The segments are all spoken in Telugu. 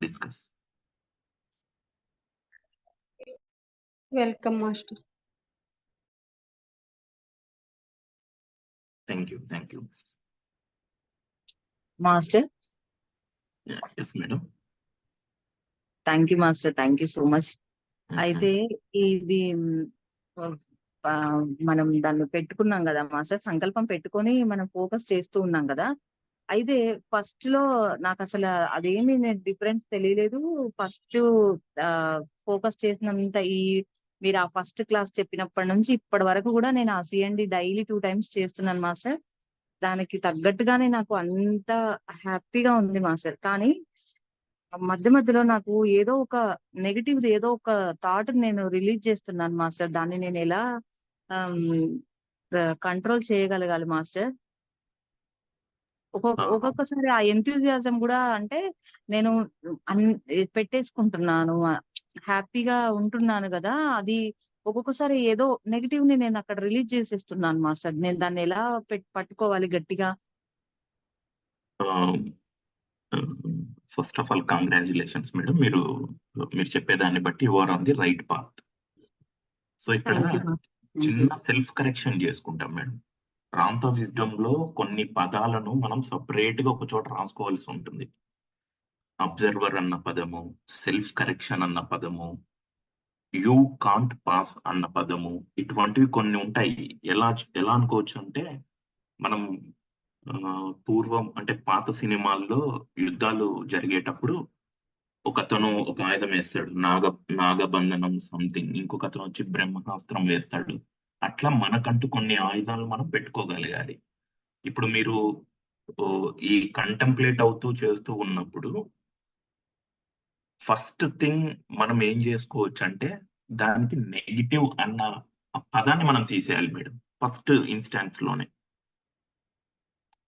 discuss. Welcome, Master. Thank you, thank you. Master yes, madam. Thank you master thank you so much. అయితే ఇది మనం దాన్ని పెట్టుకున్నాం కదా మాస్టర్ సంకల్పం పెట్టుకొని మనం ఫోకస్ చేస్తూ ఉన్నాం కదా అయితే ఫస్ట్లో నాకు అసలు అదేమి డిఫరెన్స్ తెలియలేదు. ఫస్ట్ ఫోకస్ చేసినంత ఈ మీరు ఆ ఫస్ట్ క్లాస్ చెప్పినప్పటి నుంచి ఇప్పటి వరకు కూడా నేను ఆ సిఎండి డైలీ టూ టైమ్స్ చేస్తున్నాను మాస్టర్. దానికి తగ్గట్టుగానే నాకు అంత హ్యాపీగా ఉంది మాస్టర్. కానీ మధ్య మధ్యలో నాకు ఏదో ఒక నెగిటివ్ ఏదో ఒక థాట్ నేను రిలీజ్ చేస్తున్నాను మాస్టర్. దాన్ని నేను ఎలా కంట్రోల్ చేయగలగాలి మాస్టర్? ఒక్కొక్క. ఒక్కొక్కసారి ఆ ఎంతూజియాజం కూడా అంటే నేను అన్ పెట్టేసుకుంటున్నాను హ్యాపీగా ఉంటున్నాను కదా అది ఒక్కొక్కసారి ఏదో నెగిటివ్ని నేను అక్కడ రిలీజ్ చేసేస్తున్నాను మాస్టర్. నేను దాన్ని ఎలా పెట్- పట్టుకోవాలి గట్టిగా? First of all congratulations madam. మీరు మీరు చెప్పేదాన్ని బట్టి your on the right path. So ఇక్కడ థ్యాంక్ యూ చిన్న సెల్ఫ్ కరెక్షన్ చేసుకుంటాం మేడం. ప్రాంత విజ్డమ్లో కొన్ని పదాలను మనం సపరేట్గా ఒక చోట రాసుకోవాల్సి ఉంటుంది. అబ్జర్వర్ అన్న పదము సెల్ఫ్ కరెక్షన్ అన్న పదము యూ కాంట్ పాస్ అన్న పదము ఇటువంటివి కొన్ని ఉంటాయి. ఎలా ఎలా అనుకోవచ్చు అంటే మనం పూర్వం అంటే పాత సినిమాల్లో యుద్ధాలు జరిగేటప్పుడు ఒకతను ఒక ఆయుధం వేస్తాడు. నాగ నాగబంధనం సంథింగ్. ఇంకొకతను వచ్చి బ్రహ్మాస్త్రం వేస్తాడు. అట్లా మనకంటూ కొన్ని ఆయుధాలు మనం పెట్టుకోగలగాలి. ఇప్పుడు మీరు ఈ కంటెంప్లేట్ అవుతూ చేస్తూ ఉన్నప్పుడు ఫస్ట్ థింగ్ మనం ఏం చేసుకోవచ్చు అంటే దానికి నెగిటివ్ అన్న పదాన్ని మనం తీసేయాలి మేడం ఫస్ట్ ఇన్స్టాన్స్లోనే.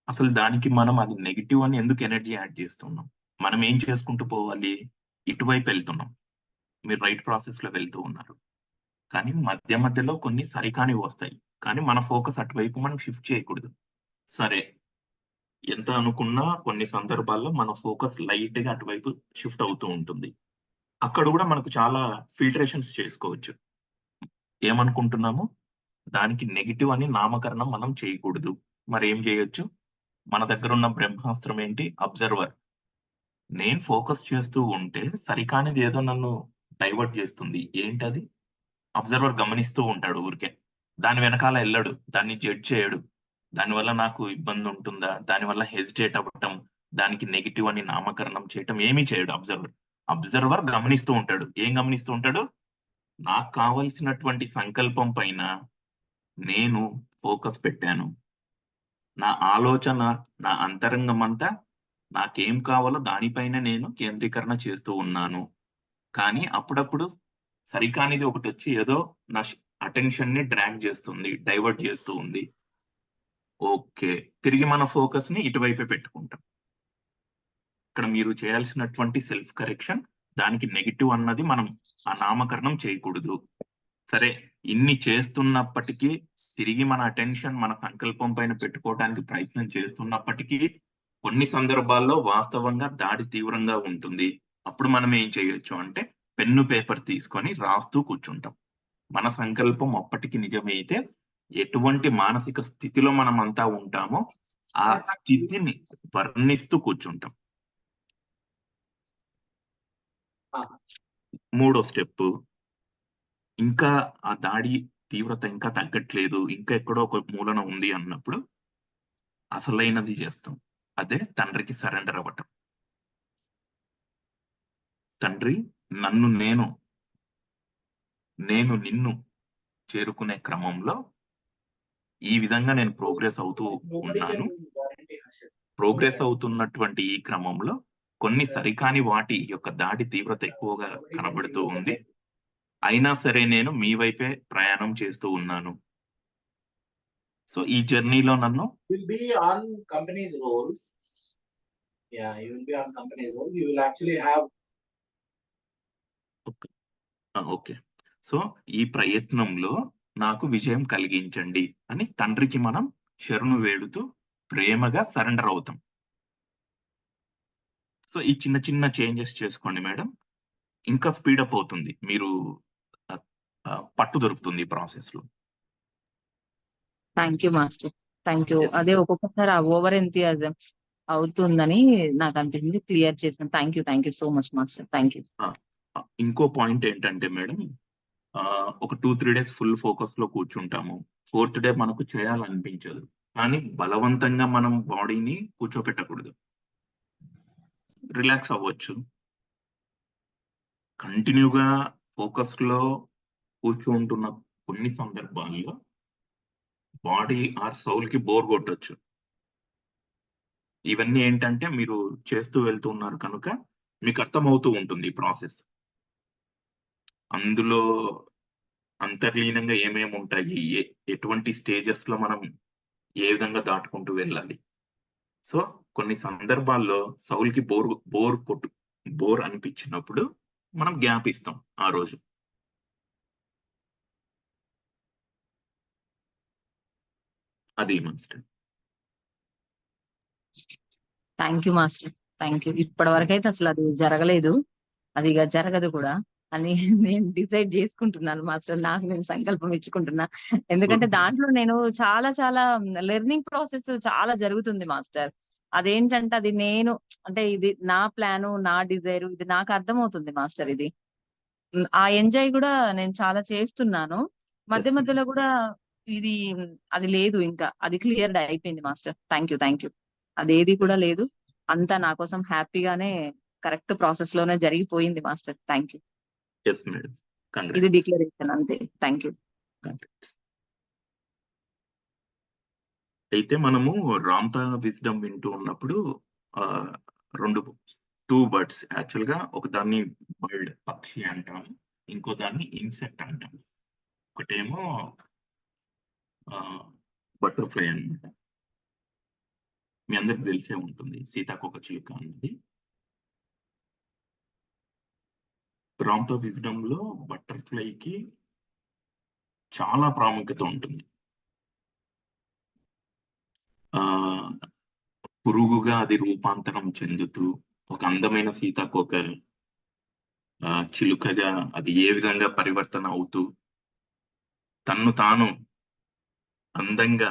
అసలు దానికి మనం అది నెగిటివ్ అని ఎందుకు ఎనర్జీ యాడ్ చేస్తున్నాం? మనం ఏం చేసుకుంటూ పోవాలి? ఇటువైపు వెళ్తున్నాం. మీరు రైట్ ప్రాసెస్లో వెళ్తూ ఉన్నారు. కానీ మధ్య మధ్యలో కొన్ని సరికానివి వస్తాయి. కానీ మన ఫోకస్ అటువైపు మనం షిఫ్ట్ చేయకూడదు. సరే. ఎంత అనుకున్నా కొన్ని సందర్భాల్లో మన ఫోకస్ లైట్గా అటువైపు షిఫ్ట్ అవుతూ ఉంటుంది. అక్కడ కూడా మనకు చాలా ఫిల్టరేషన్స్ చేసుకోవచ్చు. ఏమనుకుంటున్నాము? దానికి నెగిటివ్ అని నామకరణం మనం చేయకూడదు. మరి ఏం చేయొచ్చు? మన దగ్గర ఉన్న బ్రహ్మాస్త్రం ఏంటి? అబ్జర్వర్. నేను ఫోకస్ చేస్తూ ఉంటే సరికానిది ఏదో నన్ను డైవర్ట్ చేస్తుంది. ఏంటది? అబ్జర్వర్ గమనిస్తూ ఉంటాడు ఊరికే. దాని వెనకాల వెళ్ళడు దాన్ని జడ్జ్ చేయడు. దానివల్ల నాకు ఇబ్బంది ఉంటుందా? దానివల్ల హెజిటేట్ అవ్వటం దానికి నెగిటివ్ అని నామకరణం చేయటం ఏమీ చేయడు అబ్జర్వర్. అబ్జర్వర్ గమనిస్తూ ఉంటాడు. ఏం గమనిస్తూ ఉంటాడు? నాకు కావలసినటువంటి సంకల్పం పైన నేను ఫోకస్ పెట్టాను. నా ఆలోచన నా అంతరంగం అంతా నాకేం కావాలో దానిపైన నేను కేంద్రీకరణ చేస్తూ ఉన్నాను. కానీ అప్పుడప్పుడు సరికానిది ఒకటి వచ్చి ఏదో నా అటెన్షన్ని డ్రాగ్ చేస్తుంది డైవర్ట్ చేస్తూ ఉంది. ఓకే. తిరిగి మన ఫోకస్ని ఇటువైపే పెట్టుకుంటాం. ఇక్కడ మీరు చేయాల్సినటువంటి సెల్ఫ్ కరెక్షన్ దానికి నెగిటివ్ అన్నది మనం ఆ నామకరణం చేయకూడదు. సరే ఇన్ని చేస్తున్నప్పటికీ తిరిగి మన అటెన్షన్ మన సంకల్పం పైన పెట్టుకోవడానికి ప్రయత్నం చేస్తున్నప్పటికీ కొన్ని సందర్భాల్లో వాస్తవంగా దాడి తీవ్రంగా ఉంటుంది. అప్పుడు మనం ఏం చేయొచ్చు అంటే పెన్ను పేపర్ తీసుకొని రాస్తూ కూర్చుంటాం. మన సంకల్పం అప్పటికి నిజమైతే ఎటువంటి మానసిక స్థితిలో మనం అంతా ఉంటామో ఆ స్థితిని వర్ణిస్తూ కూర్చుంటాం. మూడో స్టెప్ ఇంకా ఆ దాడి తీవ్రత ఇంకా తగ్గట్లేదు ఇంకా ఎక్కడో ఒక మూలన ఉంది అన్నప్పుడు అసలైనది చేస్తాం. అదే తండ్రికి సరెండర్ అవ్వటం. తండ్రి నన్ను నేను నేను నిన్ను చేరుకునే క్రమంలో ఈ విధంగా నేను ప్రోగ్రెస్ అవుతూ ఉన్నాను ప్రోగ్రెస్ అవుతున్నటువంటి ఈ క్రమంలో కొన్ని సరికాని వాటి యొక్క దాడి తీవ్రత ఎక్కువగా కనబడుతూ ఉంది అయినా సరే నేను మీ వైపే ప్రయాణం చేస్తూ ఉన్నాను సో ఈ జర్నీలో నన్ను will be on company's roles. Yeah, you will be on company's role. You okay. So ఈ ప్రయత్నంలో నాకు విజయం కలిగించండి అని తండ్రికి మనం శరణు వేడుతూ ప్రేమగా సరెండర్ అవుతాం. సో ఈ చిన్న చిన్న చేంజెస్ చేసుకోండి మేడం. ఇంకా స్పీడప్ అవుతుంది. మీరు పట్టు దొరుకుతుంది ఈ ప్రాసెస్లో thank you master. Thank you. అదే ఒక్కొక్కసారి ఆ ఓవర్ ఎంతియాజం అవుతుందని నాకు అనిపించింది. క్లియర్ చేసిన. Thank you. Thank you so much master. Thank you. ఇంకో పాయింట్ ఏంటంటే మేడం ఒక టూ త్రీ డేస్ ఫుల్ ఫోకస్లో కూర్చుంటాము. ఫోర్త్ డే మనకు చేయాలనిపించదు. కానీ బలవంతంగా మనం బాడీని కూర్చోపెట్టకూడదు. రిలాక్స్ అవ్వచ్చు. కంటిన్యూగా ఫోకస్లో కూర్చుంటున్న కొన్ని సందర్భాల్లో బాడీ ఆర్ సౌల్కి బోర్ కొట్టచ్చు. ఇవన్నీ ఏంటంటే మీరు చేస్తూ వెళ్తూ ఉన్నారు కనుక మీకు అర్థమవుతూ ఉంటుంది ఈ ప్రాసెస్. అందులో అంతర్లీనంగా ఏమేమి ఉంటాయి? ఎటువంటి స్టేజెస్లో మనం ఏ విధంగా దాటుకుంటూ వెళ్ళాలి? సో కొన్ని సందర్భాల్లో సౌల్కి బోర్ బోర్ కొట్టు బోర్ అనిపించినప్పుడు మనం గ్యాప్ ఇస్తాం ఆ రోజు. అది master. Thank you master. Thank you ఇప్పటి వరకు అయితే అసలు అది జరగలేదు. అది ఇక జరగదు కూడా. అని నేను డిసైడ్ చేసుకుంటున్నాను మాస్టర్. నాకు నేను సంకల్పం ఇచ్చుకుంటున్నా. ఎందుకంటే. దాంట్లో నేను చాలా చాలా లెర్నింగ్ ప్రాసెస్ చాలా జరుగుతుంది మాస్టర్. అదేంటంటే అది నేను అంటే ఇది నా ప్లాను నా డిజైర్ ఇది నాకు అర్థమవుతుంది మాస్టర్ ఇది. ఆ ఎంజాయ్ కూడా నేను చాలా చేస్తున్నాను. మధ్య మధ్యలో కూడా ఇది అది లేదు ఇంకా. అది క్లియర్ అయిపోయింది master. Thank you thank you. అదేది కూడా లేదు. అంతా నా కోసం హ్యాపీగానే కరెక్ట్ ప్రాసెస్లోనే జరిగిపోయింది master. Thank you. Yes madam ఇది డిక్లరేషన్ అంతే. థ్యాంక్ యూ అయితే మనము రామ్తా విజ్డమ్ వింటూ ఉన్నప్పుడు రెండు టూ బర్డ్స్ యాక్చువల్గా ఒక దాన్ని బర్డ్ పక్షి అంటాం ఇంకో దాన్ని ఇన్సెక్ట్ అంటాం ఒకటేమో బటర్ఫ్లై అన్నమాట. మీ అందరికి తెలిసే ఉంటుంది. సీతాకోక చిలుక అన్నది. రామ్తో విజ్డమ్లో బటర్ఫ్లైకి చాలా ప్రాముఖ్యత ఉంటుంది. ఆ పురుగుగా అది రూపాంతరం చెందుతూ ఒక అందమైన సీతాకోక చిలుకగా అది ఏ విధంగా పరివర్తన అవుతూ తన్ను తాను అందంగా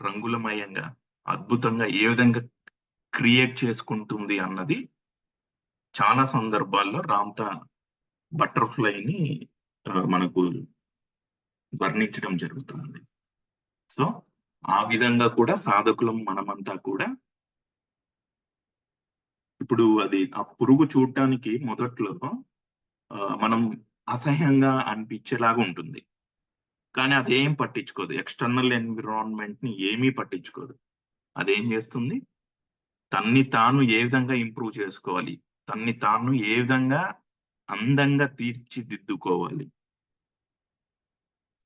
రంగులమయంగా అద్భుతంగా ఏ విధంగా క్రియేట్ చేసుకుంటుంది అన్నది చాలా సందర్భాల్లో రామ్తా బటర్ఫ్లైని మనకు వర్ణించడం జరుగుతుంది. సో ఆ విధంగా కూడా సాధకులం మనమంతా కూడా ఇప్పుడు అది ఆ పురుగు చూడటానికి మొదట్లో మనం అసహ్యంగా అనిపించేలాగా ఉంటుంది. కానీ అదేం పట్టించుకోదు. ఎక్స్టర్నల్ ఎన్విరాన్మెంట్ని ఏమీ పట్టించుకోదు. అదేం చేస్తుంది? తన్ని తాను ఏ విధంగా ఇంప్రూవ్ చేసుకోవాలి? తన్ని తాను ఏ విధంగా అందంగా తీర్చిదిద్దుకోవాలి.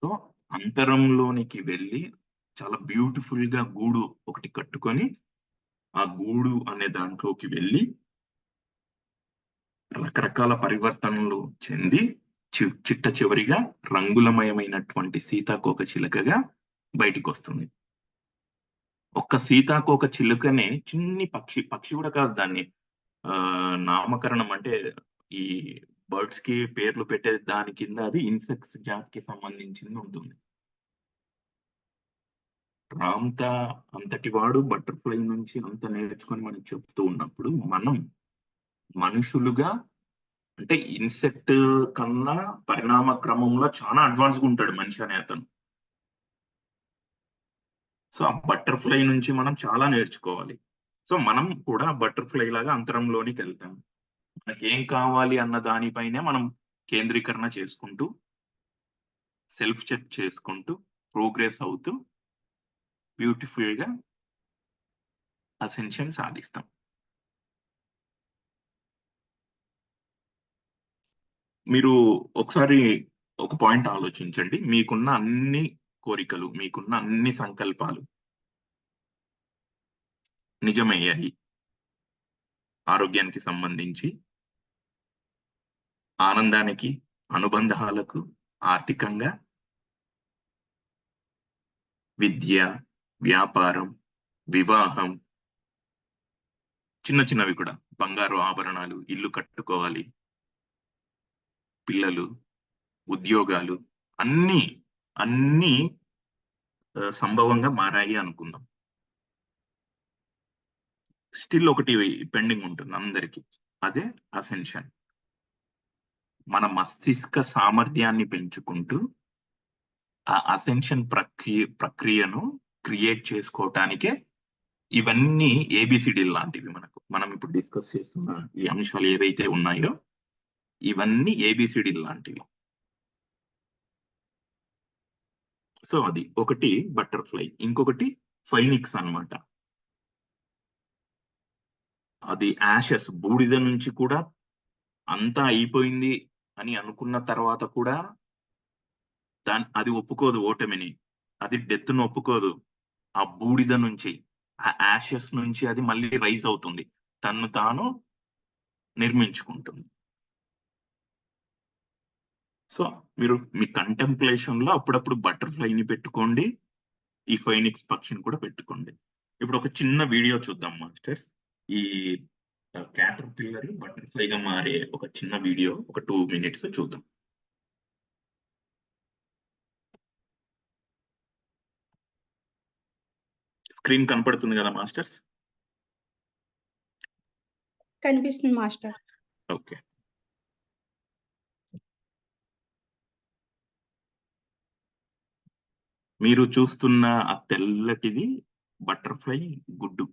సో అంతరంలోనికి వెళ్ళి చాలా బ్యూటిఫుల్గా గూడు ఒకటి కట్టుకొని ఆ గూడు అనే దాంట్లోకి వెళ్ళి రకరకాల పరివర్తనలు చెంది చి- చిట్ట చివరిగా రంగులమయమైనటువంటి సీతాకోక చిలుకగా బయటికి వస్తుంది ఒక్క సీతాకోక చిలుకనే చిన్ని పక్షి పక్షి కూడా కాదు దాన్ని. నామకరణం అంటే ఈ బర్డ్స్కి పేర్లు పెట్టే దాని కింద అది ఇన్సెక్ట్స్ జాతికి సంబంధించింది ఉంటుంది. రామ్తా అంతటి వాడు బటర్ఫ్లై నుంచి అంత నేర్చుకొని మనం చెప్తూ ఉన్నప్పుడు మనం మనుషులుగా అంటే ఇన్సెక్ట్ కన్నా పరిణామ క్రమంలో చాలా అడ్వాన్స్గా ఉంటాడు మనిషి అనే అతను. సో ఆ బటర్ఫ్లై నుంచి మనం చాలా నేర్చుకోవాలి. సో మనం కూడా బటర్ఫ్లై లాగా అంతరంలోనికి వెళ్తాం. మనకి ఏం కావాలి అన్న దానిపైనే మనం కేంద్రీకరణ చేసుకుంటూ సెల్ఫ్ చెక్ చేసుకుంటూ ప్రోగ్రెస్ అవుతూ బ్యూటిఫుల్గా అసెన్షన్ సాధిస్తాం. మీరు ఒకసారి ఒక పాయింట్ ఆలోచించండి. మీకున్న అన్ని కోరికలు మీకున్న అన్ని సంకల్పాలు నిజమయ్యాయి. ఆరోగ్యానికి సంబంధించి ఆనందానికి అనుబంధాలకు ఆర్థికంగా విద్య వ్యాపారం వివాహం చిన్న చిన్నవి కూడా. బంగారు ఆభరణాలు ఇల్లు కట్టుకోవాలి పిల్లలు ఉద్యోగాలు అన్ని అన్ని సంభవంగా మారాయి అనుకుందాం. స్టిల్ ఒకటి పెండింగ్ ఉంటుంది అందరికి. అదే అసెన్షన్ మన మస్తిష్క సామర్థ్యాన్ని పెంచుకుంటూ ఆ అసెన్షన్ ప్రక్రియ ప్రక్రియను క్రియేట్ చేసుకోవటానికే ఇవన్నీ ఏబిసిడి లాంటివి మనకు. మనం ఇప్పుడు డిస్కస్ చేస్తున్న ఈ అంశాలు ఏవైతే ఉన్నాయో ఇవన్నీ ఏబిసిడి లాంటివి. సో అది ఒకటి బటర్ఫ్లై. ఇంకొకటి ఫైనిక్స్ అన్నమాట. అది యాషెస్ బూడిద నుంచి కూడా అంతా అయిపోయింది అని అనుకున్న తర్వాత కూడా దాని అది ఒప్పుకోదు ఓటమిని. అది డెత్ను ఒప్పుకోదు. ఆ బూడిద నుంచి ఆ యాషెస్ నుంచి అది మళ్ళీ రైజ్ అవుతుంది. తన్ను తాను నిర్మించుకుంటుంది. సో మీరు మీ కంటెంప్లేషన్లో అప్పుడప్పుడు బటర్ఫ్లైని పెట్టుకోండి. ఈ ఫైనిక్స్ పక్షిని కూడా పెట్టుకోండి. ఇప్పుడు ఒక చిన్న వీడియో చూద్దాం మాస్టర్స్ ఈ క్యాటర్ పిల్లర్ బటర్ఫ్లై గా మారే ఒక చిన్న వీడియో ఒక టూ మినిట్స్ చూద్దాం. స్క్రీన్ కనపడుతుంది కదా మాస్టర్స్? కనిపిస్తుంది మాస్టర్. ఓకే. మీరు చూస్తున్న ఆ తెల్లటిది బటర్ఫ్లై గుడ్డు.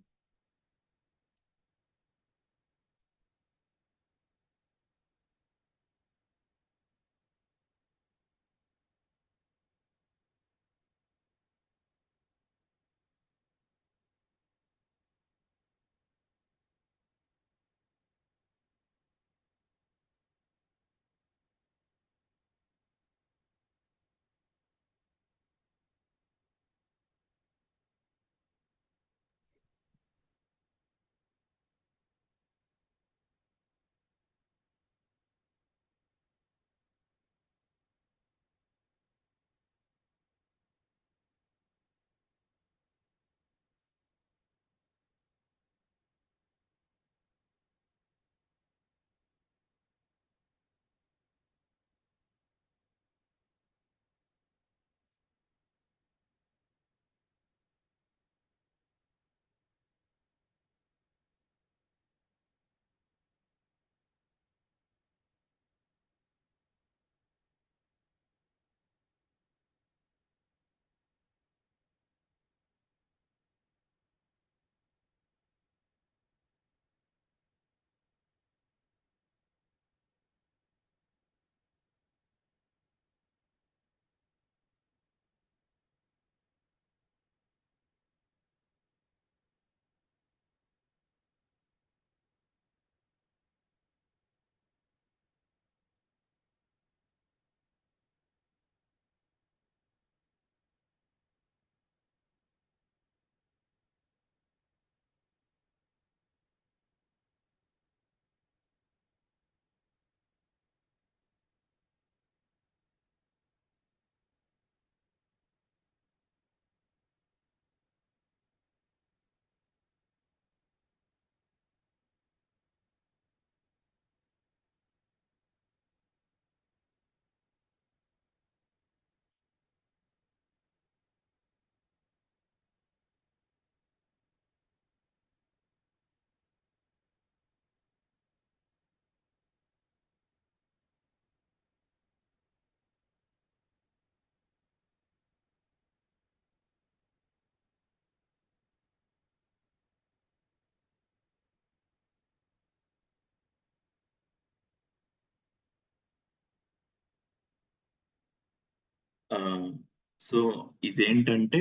సో ఇదేంటంటే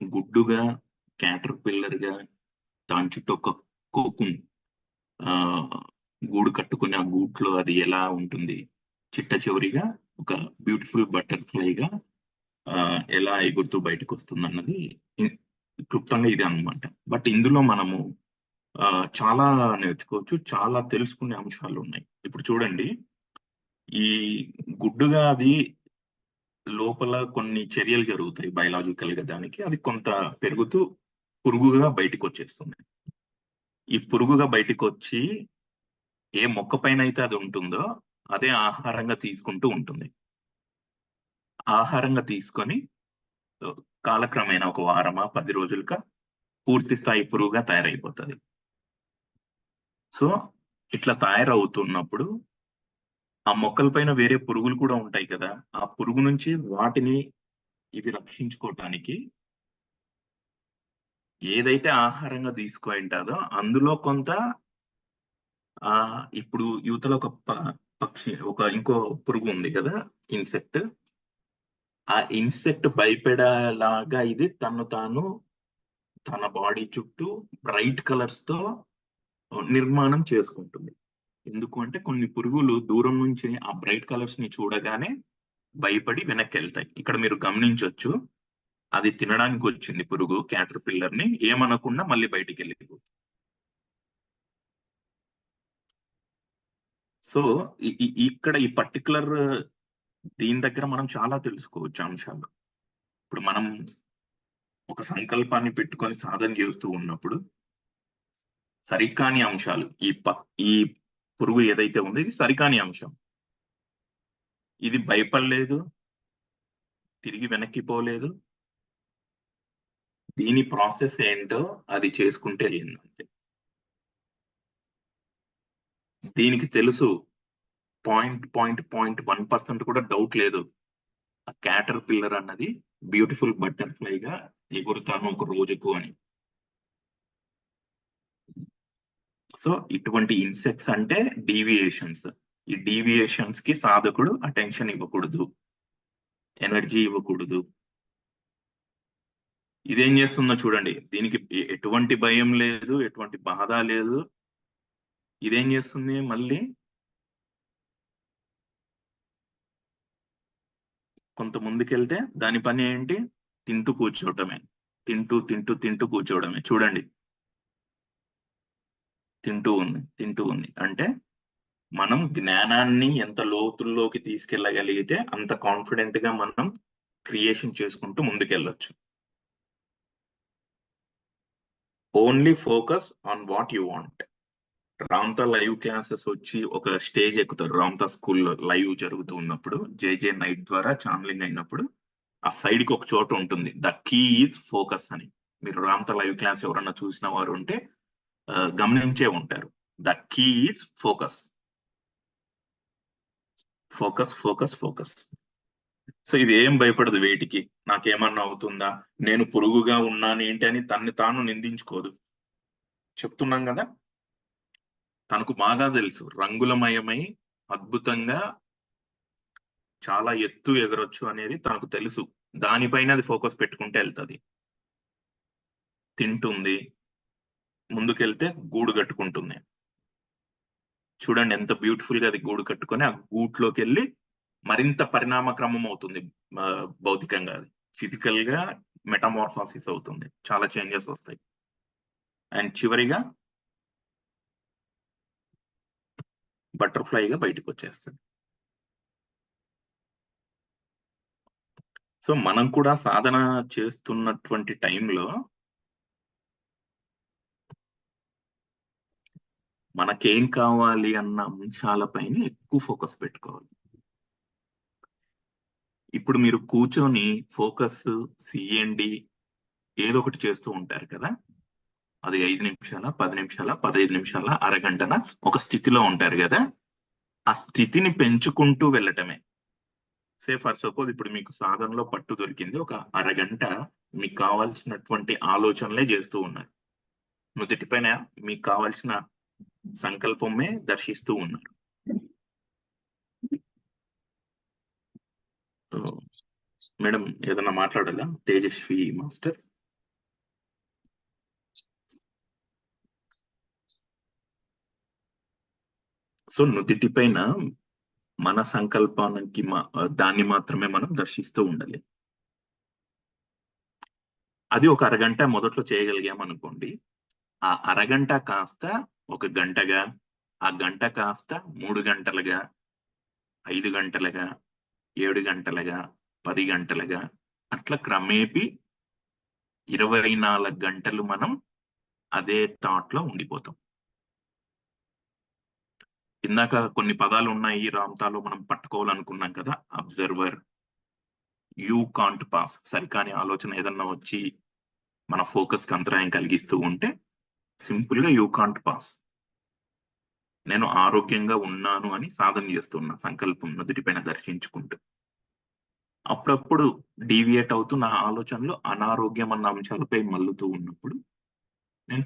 గుడ్డుగా క్యాటర్ పిల్లర్గా దాని చుట్టూ ఒక కోకున్ గూడు కట్టుకుని ఆ గూట్లో అది ఎలా ఉంటుంది? చిట్ట చివరిగా ఒక బ్యూటిఫుల్ బటర్ఫ్లైగా ఎలా ఎగురుతూ బయటకు వస్తుంది అన్నది క్లుప్తంగా ఇదే అన్నమాట. బట్ ఇందులో మనము చాలా నేర్చుకోవచ్చు చాలా తెలుసుకునే అంశాలు ఉన్నాయి ఇప్పుడు చూడండి ఈ గుడ్డుగా అది లోపల కొన్ని చర్యలు జరుగుతాయి బయలాజికల్గా దానికి. అది కొంత పెరుగుతూ పురుగుగా బయటకు వచ్చేస్తుంది ఈ పురుగుగా బయటికి వచ్చి ఏ మొక్క పైన అయితే అది ఉంటుందో అదే ఆహారంగా తీసుకుంటూ ఉంటుంది. ఆహారంగా తీసుకొని కాలక్రమేణా ఒక వారమా పది రోజులక పూర్తి స్థాయి పురుగుగా తయారైపోతుంది. సో ఇట్లా తయారవుతున్నప్పుడు ఆ మొక్కల పైన వేరే పురుగులు కూడా ఉంటాయి కదా ఆ పురుగు నుంచి వాటిని ఇవి రక్షించుకోవటానికి ఏదైతే ఆహారంగా తీసుకుంటాదో అందులో కొంత ఆ ఇప్పుడు యువతలో ఒక ప- పక్షి ఒక ఇంకో పురుగు ఉంది కదా ఇన్సెక్ట్ ఆ ఇన్సెక్ట్ భయపడేలాగా ఇది తను తాను తన బాడీ చుట్టూ బ్రైట్ కలర్స్తో నిర్మాణం చేసుకుంటుంది. ఎందుకు అంటే కొన్ని పురుగులు దూరం నుంచి ఆ బ్రైట్ కలర్స్ని చూడగానే భయపడి వెనక్కి వెళ్తాయి ఇక్కడ మీరు గమనించవచ్చు అది తినడానికి వచ్చింది పురుగు క్యాటర్ పిల్లర్ని ఏమనకుండా మళ్ళీ బయటికి వెళ్ళిపోతుంది సో ఇక్కడ ఈ పర్టికులర్ దీని దగ్గర మనం చాలా తెలుసుకోవచ్చు అంశాలు. ఇప్పుడు మనం ఒక సంకల్పాన్ని పెట్టుకొని సాధన చేస్తూ ఉన్నప్పుడు సరికాని అంశాలు ఈ ప ఈ పురుగు ఏదైతే ఉందో ఇది సరికాని అంశం. ఇది భయపడలేదు తిరిగి వెనక్కి పోలేదు. దీని ప్రాసెస్ ఏంటో అది చేసుకుంటే వెళ్ళింది దీనికి తెలుసు point point point one percent కూడా డౌట్ లేదు. ఆ క్యాటర్ పిల్లర్ అన్నది బ్యూటిఫుల్ బటర్ఫ్లైగా ఎగురుతాను ఒక రోజుకు అని. సో ఇటువంటి ఇన్సెక్ట్స్ అంటే డీవియేషన్స్ ఈ డీవియేషన్స్కి సాధకుడు అటెన్షన్ ఇవ్వకూడదు. ఎనర్జీ ఇవ్వకూడదు. ఇదేం చేస్తుందో చూడండి. దీనికి ఎటువంటి భయం లేదు ఎటువంటి బాధ లేదు. ఇదేం చేస్తుంది? మళ్ళీ కొంత ముందుకెళ్తే దాని పని ఏంటి? తింటూ కూర్చోవటమే తింటూ తింటూ తింటూ కూర్చోవడమే. చూడండి. తింటూ ఉంది తింటూ ఉంది. అంటే మనం జ్ఞానాన్ని ఎంత లోతుల్లోకి తీసుకెళ్ళగలిగితే అంత కాన్ఫిడెంట్గా మనం క్రియేషన్ చేసుకుంటూ ముందుకెళ్ళొచ్చు. Only focus on what you want. Ramtha live classes వచ్చి ఒక స్టేజ్ ఎక్కుతారు. రామ్తా స్కూల్లో లైవ్ జరుగుతూ ఉన్నప్పుడు జేజే నైట్ ద్వారా ఛానలింగ్ అయినప్పుడు ఆ సైడ్కి ఒక చోట ఉంటుంది. ద కీ ఈజ్ ఫోకస్ అని. మీరు రామ్తా లైవ్ క్లాస్ ఎవరన్నా చూసిన వారు ఉంటే గమనించే ఉంటారు. The key is focus focus focus focus so ఇది ఏం భయపడదు వేటికి? నాకేమన్నా అవుతుందా? నేను పురుగుగా ఉన్నాను ఏంటి అని తన్ని తాను నిందించుకోదు. చెప్తున్నాం కదా? తనకు బాగా తెలుసు. రంగులమయమై అద్భుతంగా చాలా ఎత్తు ఎగరొచ్చు అనేది తనకు తెలుసు. దానిపైన అది ఫోకస్ పెట్టుకుంటే వెళ్తుంది. తింటుంది. ముందుకెళ్తే గూడు కట్టుకుంటుంది. చూడండి ఎంత బ్యూటిఫుల్గా అది గూడు కట్టుకొని ఆ గూట్లోకి వెళ్ళి మరింత పరిణామ క్రమం అవుతుంది భౌతికంగా అది. ఫిజికల్గా మెటమార్ఫాసిస్ అవుతుంది. చాలా చేంజెస్ వస్తాయి. అండ్ చివరిగా బటర్ఫ్లైగా బయటకు వచ్చేస్తుంది సో మనం కూడా సాధన చేస్తున్నటువంటి టైంలో మనకేం కావాలి అన్న అంశాలపైన ఎక్కువ ఫోకస్ పెట్టుకోవాలి. ఇప్పుడు మీరు కూర్చొని ఫోకస్ సిఎండి ఏదో ఒకటి చేస్తూ ఉంటారు కదా? అది ఐదు నిమిషాల పది నిమిషాల పదహైదు నిమిషాల అరగంటన ఒక స్థితిలో ఉంటారు కదా? ఆ స్థితిని పెంచుకుంటూ వెళ్ళటమే. సే ఫర్ సపోజ్ ఇప్పుడు మీకు సాధనలో పట్టు దొరికింది ఒక అరగంట మీకు కావాల్సినటువంటి ఆలోచనలే చేస్తూ ఉన్నారు. నుదుటిపైన మీకు కావాల్సిన సంకల్పమే దర్శిస్తూ ఉన్నారు. మేడం ఏదన్నా మాట్లాడాలా? తేజస్వి మాస్టర్. సో నుదిటి పైన మన సంకల్పానికి మా దాన్ని మాత్రమే మనం దర్శిస్తూ ఉండాలి. అది ఒక అరగంట మొదట్లో చేయగలిగాం అనుకోండి ఆ అరగంట కాస్త ఒక గంటగా ఆ గంట కాస్త మూడు గంటలుగా ఐదు గంటలుగా ఏడు గంటలుగా పది గంటలుగా అట్లా క్రమేపీ ఇరవై నాలుగు గంటలు మనం అదే థాట్లో ఉండిపోతాం. ఇందాక కొన్ని పదాలు ఉన్నాయి రామ్తాలో మనం పట్టుకోవాలనుకున్నాం కదా అబ్జర్వర్ యూ కాంట్ పాస్ సరికాని ఆలోచన ఏదన్నా వచ్చి మన ఫోకస్కి అంతరాయం కలిగిస్తూ ఉంటే సింపుల్గా యూ కాంట్ పాస్. నేను ఆరోగ్యంగా ఉన్నాను అని సాధన చేస్తున్నా సంకల్పం నుదుటిపైన దర్శించుకుంటూ. అప్పుడప్పుడు డీవియేట్ అవుతూ నా ఆలోచనలు అనారోగ్యం అన్న అంశాలపై మల్లుతూ ఉన్నప్పుడు నేను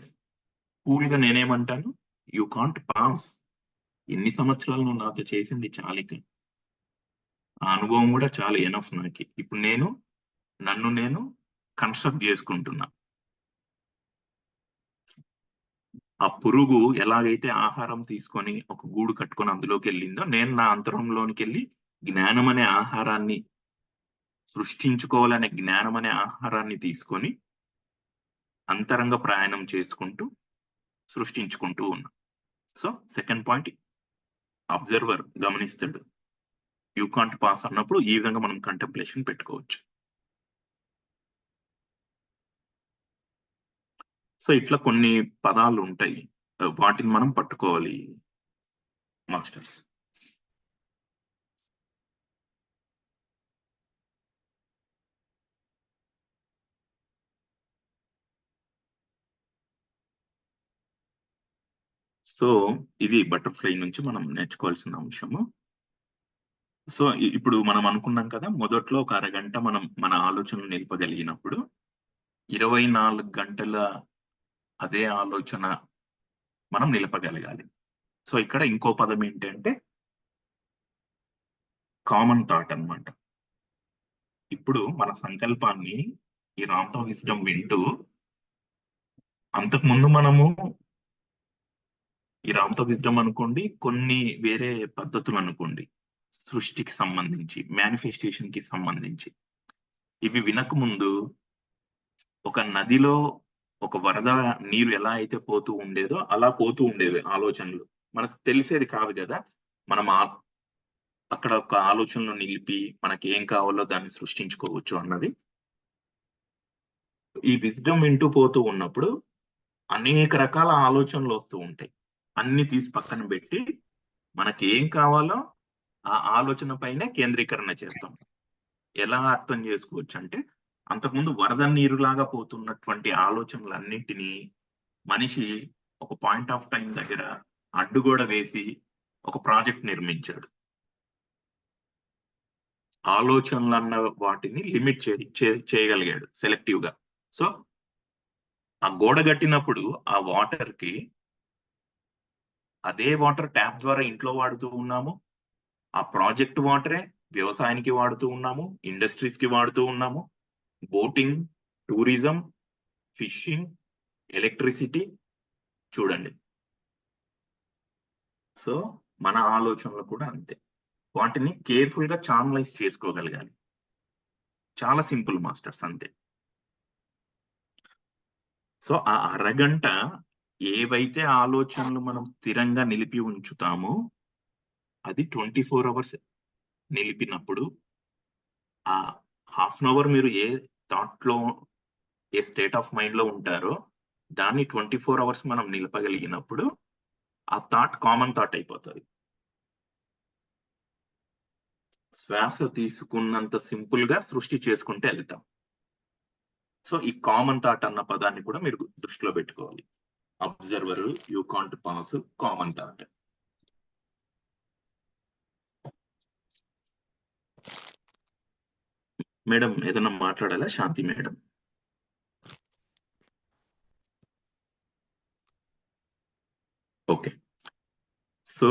కూల్గా నేనేమంటాను? You can't pass. ఎన్ని సంవత్సరాలు నువ్వు నాతో చేసింది చాలిక. ఆ అనుభవం కూడా చాలా ఎనఫ్ నాకు. ఇప్పుడు నేను నన్ను నేను కన్స్ట్రక్ట్ చేసుకుంటున్నా. ఆ పురుగు ఎలాగైతే ఆహారం తీసుకొని ఒక గూడు కట్టుకొని అందులోకి వెళ్ళిందో నేను నా అంతరంలోనికి వెళ్ళి జ్ఞానం అనే ఆహారాన్ని సృష్టించుకోవాలనే జ్ఞానం అనే ఆహారాన్ని తీసుకొని అంతరంగ ప్రయాణం చేసుకుంటూ సృష్టించుకుంటూ ఉన్నా. సో సెకండ్ పాయింట్ అబ్జర్వర్ గమనిస్తాడు. యూ కాంట్ పాస్ అన్నప్పుడు ఈ విధంగా మనం కంటెంప్లేషన్ పెట్టుకోవచ్చు. సో ఇట్లా కొన్ని పదాలు ఉంటాయి వాటిని మనం పట్టుకోవాలి మాస్టర్స్. సో ఇది బటర్ఫ్లై నుంచి మనం నేర్చుకోవాల్సిన అంశము. సో ఇప్పుడు మనం అనుకున్నాం కదా మొదట్లో ఒక అరగంట మనం మన ఆలోచనలు నిలపగలిగినప్పుడు ఇరవై నాలుగు గంటల అదే ఆలోచన మనం నిలపగలగాలి. సో ఇక్కడ ఇంకో పదం ఏంటంటే కామన్ థాట్ అన్నమాట. ఇప్పుడు మన సంకల్పాన్ని ఈ రామ్తో విజ్డమ్ వింటూ అంతకుముందు మనము ఈ రామ్తో విజ్డమ్ అనుకోండి కొన్ని వేరే పద్ధతులు అనుకోండి. సృష్టికి సంబంధించి మేనిఫెస్టేషన్కి సంబంధించి. ఇవి వినకముందు ఒక నదిలో ఒక వరద నీరు ఎలా అయితే పోతూ ఉండేదో అలా పోతూ ఉండేవి ఆలోచనలు. మనకు తెలిసేది కాదు కదా మనం ఆ- అక్కడ ఒక ఆలోచనలు నిలిపి మనకి ఏం కావాలో దాన్ని సృష్టించుకోవచ్చు అన్నది. ఈ విజ్డమ్ వింటూ పోతూ ఉన్నప్పుడు అనేక రకాల ఆలోచనలు వస్తూ ఉంటాయి. అన్ని తీసి పక్కన పెట్టి మనకి ఏం కావాలో ఆ ఆలోచన పైనే కేంద్రీకరణ చేస్తాం. ఎలా అర్థం చేసుకోవచ్చు అంటే అంతకుముందు వరద నీరులాగా పోతున్నటువంటి ఆలోచనలన్నింటినీ మనిషి ఒక పాయింట్ ఆఫ్ టైం దగ్గర అడ్డుగోడ వేసి ఒక ప్రాజెక్ట్ నిర్మించాడు. ఆలోచనలు అన్న వాటిని లిమిట్ చేయగలిగాడు సెలెక్టివ్గా. సో ఆ గోడ కట్టినప్పుడు ఆ వాటర్కి అదే వాటర్ ట్యాప్ ద్వారా ఇంట్లో వాడుతూ ఉన్నాము. ఆ ప్రాజెక్ట్ వాటరే వ్యవసాయానికి వాడుతూ ఉన్నాము ఇండస్ట్రీస్కి వాడుతూ ఉన్నాము. బోటింగ్ టూరిజం ఫిషింగ్ ఎలక్ట్రిసిటీ చూడండి. సో మన ఆలోచనలు కూడా అంతే. వాటిని కేర్ఫుల్గా ఛానలైజ్ చేసుకోగలగాలి. చాలా సింపుల్ మాస్టర్స్ అంతే. సో ఆ అరగంట ఏవైతే ఆలోచనలు మనం స్థిరంగా నిలిపి ఉంచుతామో అది ట్వంటీ ఫోర్ అవర్స్ నిలిపినప్పుడు ఆ హాఫ్ అన్ అవర్ మీరు ఏ థాట్లో ఏ స్టేట్ ఆఫ్ మైండ్లో ఉంటారో దాన్ని ట్వంటీ ఫోర్ అవర్స్ మనం నిలపగలిగినప్పుడు ఆ థాట్ కామన్ థాట్ అయిపోతుంది. శ్వాస తీసుకున్నంత సింపుల్గా సృష్టి చేసుకుంటే వెళ్తాం. సో ఈ కామన్ థాట్ అన్న పదాన్ని కూడా మీరు దృష్టిలో పెట్టుకోవాలి. Observer you can't pass common thought madam ఏదైనా మాట్లాడాలా? శాంతి మేడం. ఓకే. సో